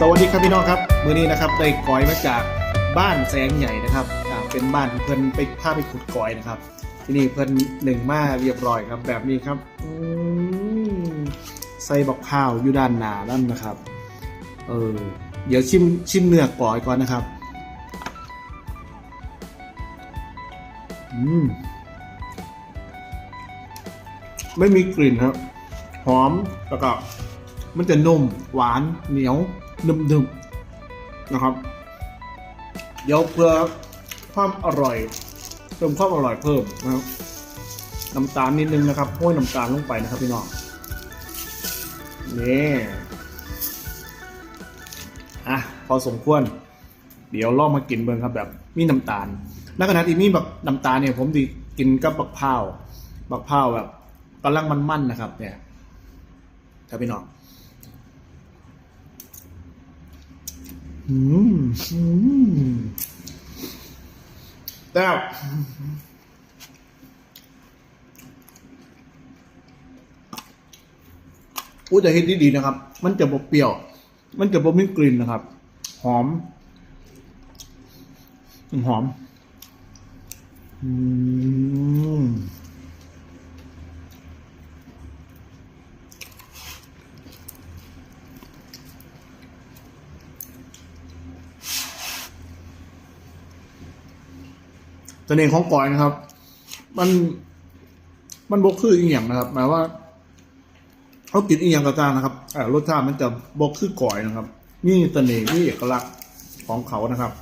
สวัสดีครับพี่น้องครับ มือนี้นะครับได้กอยมาจากบ้านแสงใหญ่นะครับเป็นบ้านเพิ่อนไปพาไปขุดกอยนะครับ ที่นี่เพิ่อนหนึ่งมาเรียบร้อยครับ แบบนี้ครับอใส่บักข้าวอยู่ด้านหน้านั่นนะครับ เออเดี๋ยวชิมชิมเนื้อกอยก่อนนะครับ อืมไม่มีกลิ่นครับ หอมแล้วก็มันจะนุ่มหวานเหนียว นุ่มๆนะครับ เดี๋ยวเพื่อความอร่อยเพิ่มความอร่อยเพิ่มนะครับน้ำตาลนิดนึงนะครับห้อยน้ำตาลลงไปนะครับพี่น้องนี่อะพอสมควร เดี๋ยวลองมากินเบิ่งครับแบบมีน้ำตาลในขณะที่มีแบบน้ำตาลเนี่ยผมดีกินกับบักพร้าวบักพร้าวแบบกำลังมันๆนะครับ เนี่ยครับพี่น้อง อืมอืมแต่บอู้จะเห็นดีๆนะครับ มันจะบ่เปรี้ยว มันจะบ่มีกลิ่นนะครับ หอม หอม อืม เสน่ห์ของกอยนะครับ มันมันบกคืออีกอย่างนะครับ หมายว่าเขากินอีกอย่างก็ตามนะครับรสชาติมันจะบกคือกอยนะครับ นี่เสน่ห์นี่เอกลักษณ์ของเขานะครับ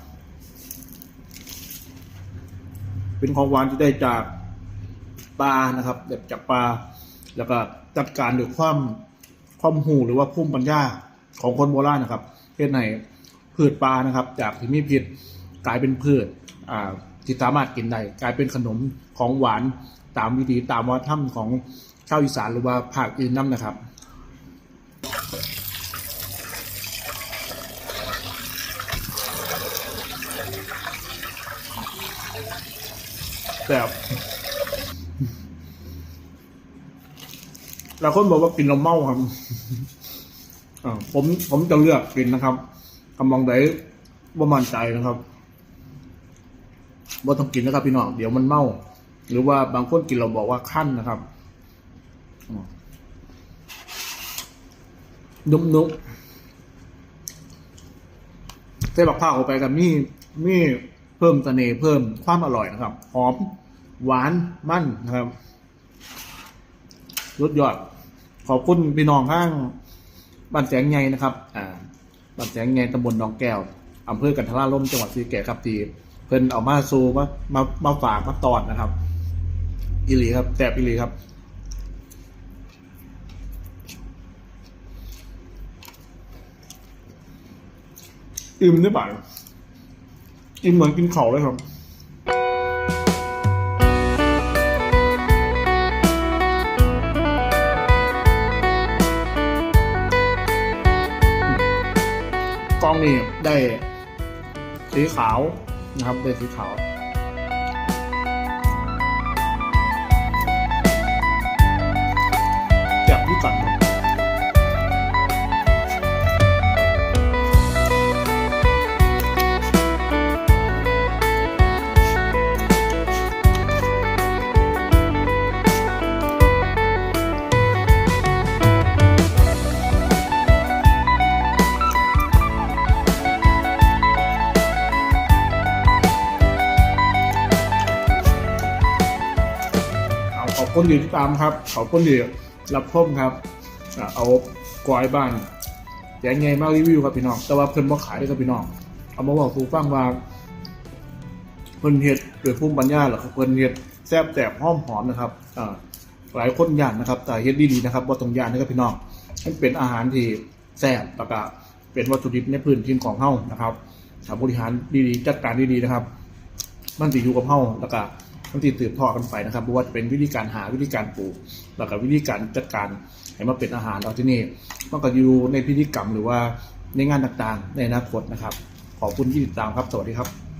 เป็นของหวานที่ได้จากปลานะครับเด็ดจากปลาแล้วก็จัดการด้วยความความหูหรือว่าภูมิปัญญาของคนโบราณนะครับเช่นไหนพืชปลานะครับ จากที่มีพิษกลายเป็นพืชอ่า ที่สามารถกินได้กลายเป็นขนมของหวานตามวิธีตามวัฒนธรรมของชาวอีสานหรือว่าภาคอื่นนั่นนะครับแบบหลาคนบอกว่ากินเราเมาครับผมผมจะเลือกกินนะครับกำลังได้ว่มั่นใจนะครับ ว่าต้องกินนะครับพี่น้องเดี๋ยวมันเมา หรือว่าบางคนกินเราบอกว่าขั้นนะครับอ่านุ่มๆเส้นบักผ้าวเข้าไปกับมีมีเพิ่มเสน่ห์เพิ่มความอร่อยนะครับ หอม หวานมั่นนะครับรสยอด ขอบคุณพี่น้องข้างบ้านแสงไงนะครับ อ่าบ้านแสงไงตำบลหนองแก้วอำเภอกันทราล่มจังหวัดศรีสะเกษครับที เพิ่นเอามาซูมามามาฝากมาตอนนะครับอิลีครับแสบอิลีครับอิ่มได้ป่ะอิ่มเหมือนกินเขาเลยครับกล้องนี่ได้สีขาว นะค ขอบคุณที่ติดตามครับ ขอบคุณที่รับชมครับ เอากวายบ้านแจงไงมารีวิวครับพี่น้อง แต่ว่าเพิ่นบ่ขายด้วยครับพี่น้อง เอามาบอกสู่ฟังว่าเพิ่นเฮ็ดด้วยภูมิปัญญาหรอครับเพิ่นเฮ็ดแซ่บแสบหอมหอมนะครับหลายคนย่านนะครับ แต่เฮ็ดดีๆนะครับบ่ต้องย่านนะครับพี่น้องมันเป็นอาหารที่แซ่บแล้วก็เป็นวัตถุดิบในพื้นที่ของเฮานะครับถ้าบริหารดีๆจัดการดีๆนะครับ มันจะอยู่กับเฮาแล้วก็ มันติดตืบทอดกันไปนะครับไม่ว่าจะเป็นวิธีการหาวิธีการปลูกแล้วก็วิธีการจัดการให้มาเป็นอาหารเราที่นี่มันก็อยู่ในพิธีกรรมหรือว่าในงานต่างๆ ในอนาคตนะครับ ขอบคุณที่ติดตามครับ สวัสดีครับ